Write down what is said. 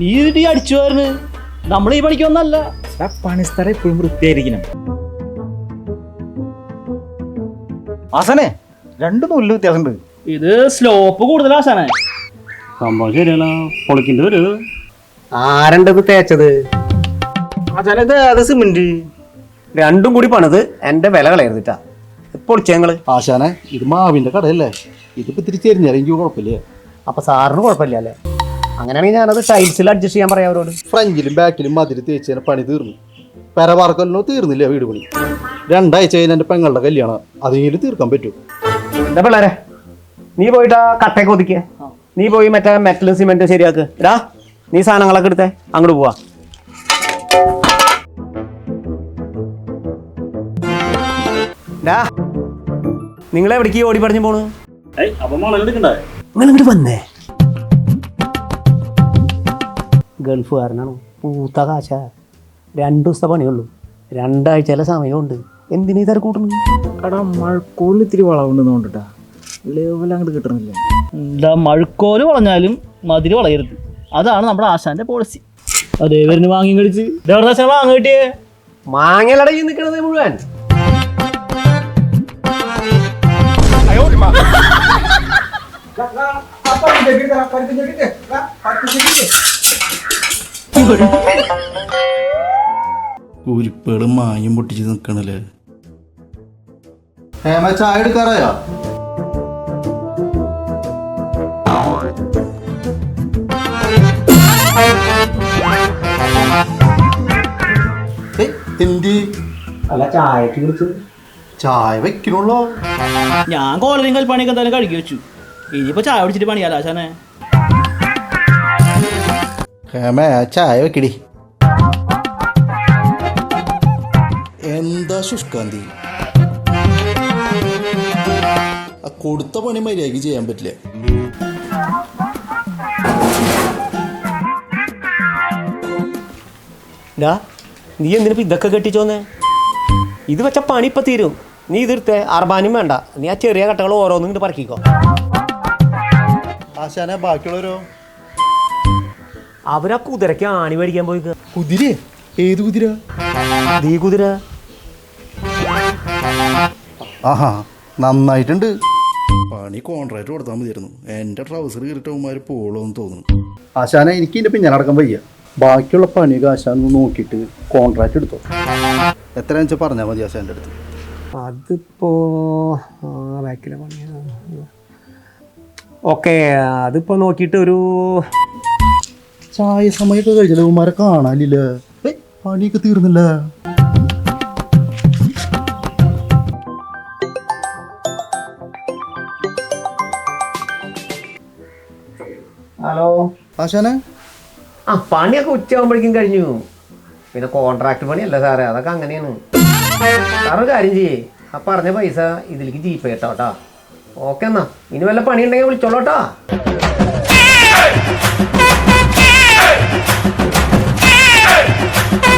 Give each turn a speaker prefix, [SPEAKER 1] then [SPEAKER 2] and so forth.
[SPEAKER 1] നീ ഇതിട്ട് അടിച്ചു പോയിരുന്നു നമ്മൾ ഈ പണിക്ക്
[SPEAKER 2] ഒന്നല്ല പണിസ്ഥലം എപ്പോഴും വൃത്തിയായിരിക്കണം. ആസനെ രണ്ടു നൂലിൽ വ്യത്യാസമുണ്ട്.
[SPEAKER 1] ഇത് സ്ലോപ്പ് കൂടുതലാ ആസനെ
[SPEAKER 3] സംഭവം ശരിയാണ്. പൊളിക്കിന്റെ ഒരു
[SPEAKER 4] ആരണ്ടത് തേച്ചത്?
[SPEAKER 2] ആശാനെ അത് സിമെന്റ്
[SPEAKER 4] രണ്ടും കൂടി പണിത് എന്റെ വില കളയരുതിട്ടാ പൊളിച്ച ഞങ്ങൾ
[SPEAKER 5] ആശാനെ ഇത് മാവിന്റെ കടയല്ലേ? ഇതിപ്പോ ഇത്തിരി ചെരിഞ്ഞാൽ എനിക്ക് കുഴപ്പമില്ല.
[SPEAKER 4] അപ്പൊ സാറിന് കുഴപ്പമില്ല അല്ലേ? അങ്ങനെയാണെങ്കിൽ ഞാനത് ടൈൽസിൽ അഡ്ജസ്റ്റ് ചെയ്യാൻ പറയാം അവരോട്.
[SPEAKER 5] ഫ്രഞ്ചിലും ബാക്കിലും മതിൽ തേച്ചതിന് പണി തീർന്നു. പെരവാർക്കല്ലോ തീർന്നില്ല വീട് പണി. രണ്ടാഴ്ച കഴിഞ്ഞ എന്റെ പെങ്ങളുടെ കല്യാണം അതെങ്കിലും തീർക്കാൻ പറ്റൂ
[SPEAKER 4] എന്താ പിള്ളേരെ? നീ പോയിട്ട് ആ കട്ടയൊക്കെ ഒതുക്കിയ. നീ പോയി മറ്റേ മെറ്റലും സിമെന്റും ശരിയാക്ക്. രാ നീ സാധനങ്ങളൊക്കെ എടുത്തേ. അങ്ങോട്ട് പോവാ. ഡാ നിങ്ങൾ എവിടേക്ക് ഓടി പറഞ്ഞു പോണു? നിങ്ങൾ ഇങ്ങോട്ട് വന്നേ? ഗൾഫുകാരനാണോ പൂത്ത കാശ. രണ്ടു ദിവസത്തെ പണിയുള്ളൂ. രണ്ടാഴ്ചയിലെ സമയമുണ്ട്. എന്തിനീ കൂട്ടുന്നു
[SPEAKER 2] എടാ മഴക്കോൽ ഇത്തിരി വളവുണ്ടെന്ന് കൊണ്ടിട്ടാ ലെവൽ അങ്ങോട്ട് കിട്ടണില്ല.
[SPEAKER 1] എന്താ മഴക്കോൽ വളഞ്ഞാലും മതിരി വളയരുത്. അതാണ് നമ്മുടെ ആശാന്റെ പോളിസി അതേ വരുന്ന വാങ്ങി കടിച്ച്. ആശാൻ വാങ്ങി കിട്ടിയേ?
[SPEAKER 4] മാങ്ങലടങ്ങി നിൽക്കണത് മുഴുവൻ.
[SPEAKER 5] ഉരിപ്പേളും മായം പൊട്ടിച്ച് നിൽക്കണല്ലേ ഹേമ ചായ എടുക്കാറായോ? എന്തി
[SPEAKER 4] അല്ല ചായക്ക് കുറിച്ച്
[SPEAKER 5] ചായ വെക്കണുള്ളോ.
[SPEAKER 1] ഞാൻ കോളറിയും കൽപ്പണിയൊക്കെ എന്തായാലും കഴുകി വെച്ചു. ഇനിയിപ്പോ ചായ കുടിച്ചിട്ട് പണിയാലോ ആശാനെ?
[SPEAKER 5] ഹേമ ചായ വെക്കടി. എന്താ ശുഷ്കാന്തി? ആ കൊടുത്ത പണി മര്യാദയ്ക്ക് ചെയ്യാൻ പറ്റില്ല.
[SPEAKER 4] ഡാ നീ എന്തിനിപ്പോ ഇതൊക്കെ കെട്ടിച്ചോന്നേ? ഇത് വെച്ച പണി ഇപ്പൊ തീരും. നീ ഇതിർത്തെ അർബാനും വേണ്ട. നീ ആ ചെറിയ കട്ടകൾ ഓരോന്നും ഇങ്ങോട്ട് പറക്കിക്കോ.
[SPEAKER 5] ആശാനെ ബാക്കിയുള്ളവരോ?
[SPEAKER 4] അവരാ കുതിരക്ക് ആണി മേടിക്കാൻ പോയി
[SPEAKER 5] കുതിര? ഏത് കുതിര?
[SPEAKER 4] നീ കുതിര.
[SPEAKER 5] ആഹാ നന്നായിട്ടുണ്ട്. പണി കോൺട്രാക്ട് കൊടുത്താൽ മതിയായിരുന്നു. എന്റെ ട്രൗസർ കയറിട്ടവന്മാർ പോളോന്ന് തോന്നുന്നു. ആശാന എനിക്ക് ഇതിന്റെ പിന്നെ അടക്കം വയ്യ. ബാക്കിയുള്ള പണിയൊക്കെ ആശാൻ നോക്കിട്ട് നോക്കിയിട്ട് കോൺട്രാക്ട് എടുത്തോ. എത്ര വെച്ചാൽ പറഞ്ഞാൽ മതി ആശാന്റെ അടുത്ത്.
[SPEAKER 4] അതിപ്പോ ബാക്കിലെ പണിയാ. ഓക്കെ അതിപ്പോ നോക്കിയിട്ട് ഒരു
[SPEAKER 5] ചായ സമയമൊക്കെ കഴിച്ചാൽ അവന്മാരെ കാണാനില്ല. ഏ പണിയൊക്കെ തീർന്നില്ല.
[SPEAKER 4] ഹലോ.
[SPEAKER 5] ആശാനെ?
[SPEAKER 4] ആ പണിയൊക്കെ ഉച്ചയാകുമ്പോഴേക്കും കഴിഞ്ഞു. പിന്നെ കോൺട്രാക്ട് പണിയല്ല സാറേ അതൊക്കെ അങ്ങനെയാണ്. സാറ് കാര്യം ചെയ്യേ. ആ പറഞ്ഞ പൈസ ഇതിലേക്ക് ജീപ്പ് കേട്ടോ കേട്ടോ ഓക്കെ എന്നാ. ഇനി വല്ല പണി ഉണ്ടെങ്കിൽ വിളിച്ചോളൂട്ടാ Hey!